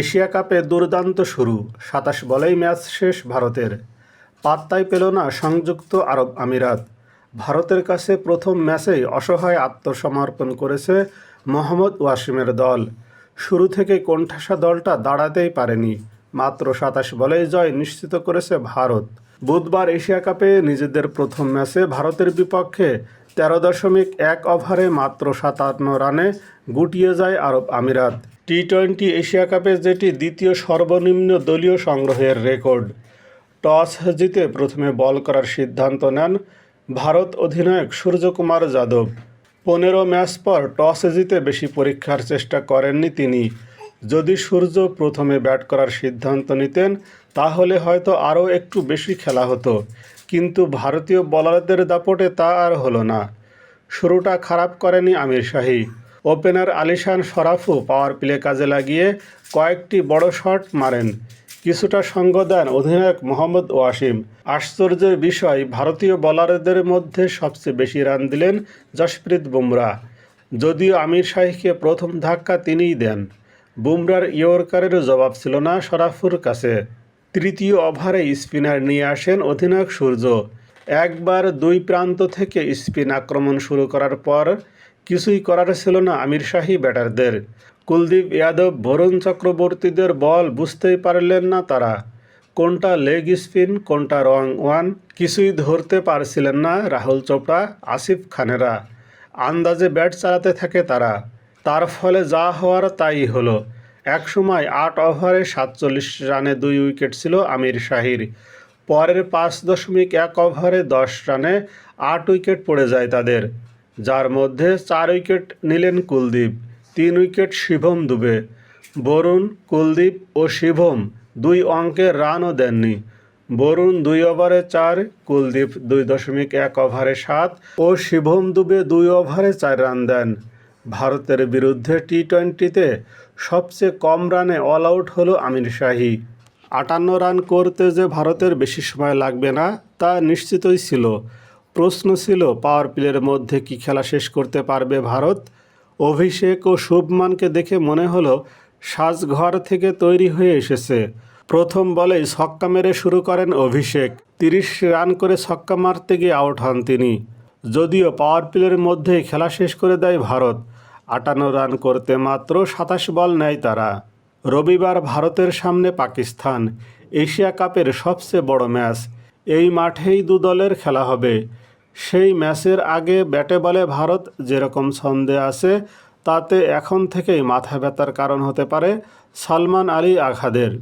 Asia কাপে দুর্দান্ত শুরু, সাতাশ বলেই ম্যাচ শেষ ভারতের। পাত্তাই পেল না সংযুক্ত আরব আমিরাত। ভারতের কাছে প্রথম ম্যাচেই অসহায় আত্মসমর্পণ করেছে মোহাম্মদ ওয়াসিমের দল। শুরু থেকে কোণঠাসা দলটা দাঁড়াতেই পারেনি, মাত্র সাতাশ বলেই জয় নিশ্চিত করেছে ভারত। বুধবার এশিয়া কাপে নিজেদের প্রথম ম্যাচে ভারতের বিপক্ষে তেরো দশমিক এক ওভারে মাত্র সাতান্ন রানে গুটিয়ে যায় আরব আমিরাত। টি টোয়েন্টি এশিয়া কাপে যেটি দ্বিতীয় সর্বনিম্ন দলীয় সংগ্রহের রেকর্ড। টস জিতে প্রথমে বল করার সিদ্ধান্ত নেন ভারত অধিনায়ক সূর্যকুমার যাদব। পনেরো ম্যাচ পর টস জিতে বেশি পরীক্ষার চেষ্টা করেননি তিনি। যদি সূর্য প্রথমে ব্যাট করার সিদ্ধান্ত নিতেন, তাহলে হয়তো আরও একটু বেশি খেলা হতো। কিন্তু ভারতীয় বলারদের দাপটে তা আর হলো না। শুরুটা খারাপ করেনি আমির শাহী। ওপেনার আলিশান সরাফও পাওয়ার প্লে কাজে লাগিয়ে কয়েকটি বড় শট মারেন। কিছুটা সঙ্গ দেন অধিনায়ক মোহাম্মদ ওয়াসিম। আশ্চর্যের বিষয়, ভারতীয় বোলারদের মধ্যে সবচেয়ে বেশি রান দিলেন জশপ্রীত বুমরা। যদিও আমির শাহীকে প্রথম ধাক্কা তিনিই দেন। বুমরার ইয়র্কারেরও জবাব ছিল না সরাফুর কাছে। তৃতীয় ওভারে স্পিনার নিয়ে আসেন অধিনায়ক সূর্য। একবার দুই প্রান্ত থেকে স্পিন আক্রমণ শুরু করার পর কিছুই করার ছিল না আমির শাহী ব্যাটারদের। কুলদীপ যাদব বরুণ চক্রবর্তীদের বল বুঝতেই পারলেন না তারা। কোনটা লেগ স্পিন, কোনটা রং ওয়ান, কিছুই ধরতে পারছিলেন না রাহুল চোপড়া, আসিফ খানেরা। আন্দাজে ব্যাট চালাতে থাকে তারা। তার ফলে যা হওয়ার তাই হলো। একসময় আট ওভারে সাতচল্লিশ রানে দুই উইকেট ছিল আমির শাহির। পরের পাঁচ দশমিক এক ওভারে দশ রানে আট উইকেট পড়ে যায় তাদের। যার মধ্যে চার উইকেট নিলেন কুলদীপ, তিন উইকেট শিভম দুবে। বরুণ, কুলদীপ ও শিভম দুই অঙ্কের রানও দেননি। বরুণ দুই ওভারে চার, কুলদীপ দুই দশমিক এক ওভারে সাত ও শিভম দুবে দুই ওভারে চার রান দেন। ভারতের বিরুদ্ধে টি টোয়েন্টিতে সবচেয়ে কম রানে অল আউট হলো আমির শাহী। আটান্ন রান করতে যে ভারতের বেশি সময় লাগবে না, তা নিশ্চিতই ছিল। প্রশ্ন ছিল পাওয়ার প্লের মধ্যে কি খেলা শেষ করতে পারবে ভারত? অভিষেক ও শুভমানকে দেখে মনে হলো, সাজঘর থেকে তৈরি হয়ে এসেছে। প্রথম বলেই ছক্কা মেরে শুরু করেন অভিষেক। তিরিশ রান করে ছক্কা মারতে গিয়ে আউট হন তিনি। যদিও পাওয়ার প্লের মধ্যেই খেলা শেষ করে দেয় ভারত আটান্ন রান করতে মাত্র সাতাশ বল নেয় তারা। রবিবার ভারতের সামনে পাকিস্তান। এশিয়া কাপের সবচেয়ে বড় ম্যাচ। এই মাঠেই দু দলের খেলা হবে। সেই ম্যাচের আগে ব্যাটে বলে ভারত যেরকম ছন্দে আছে, তাতে এখন থেকেই মাথা ব্যথার কারণ হতে পারে সালমান আলী আঘাদের।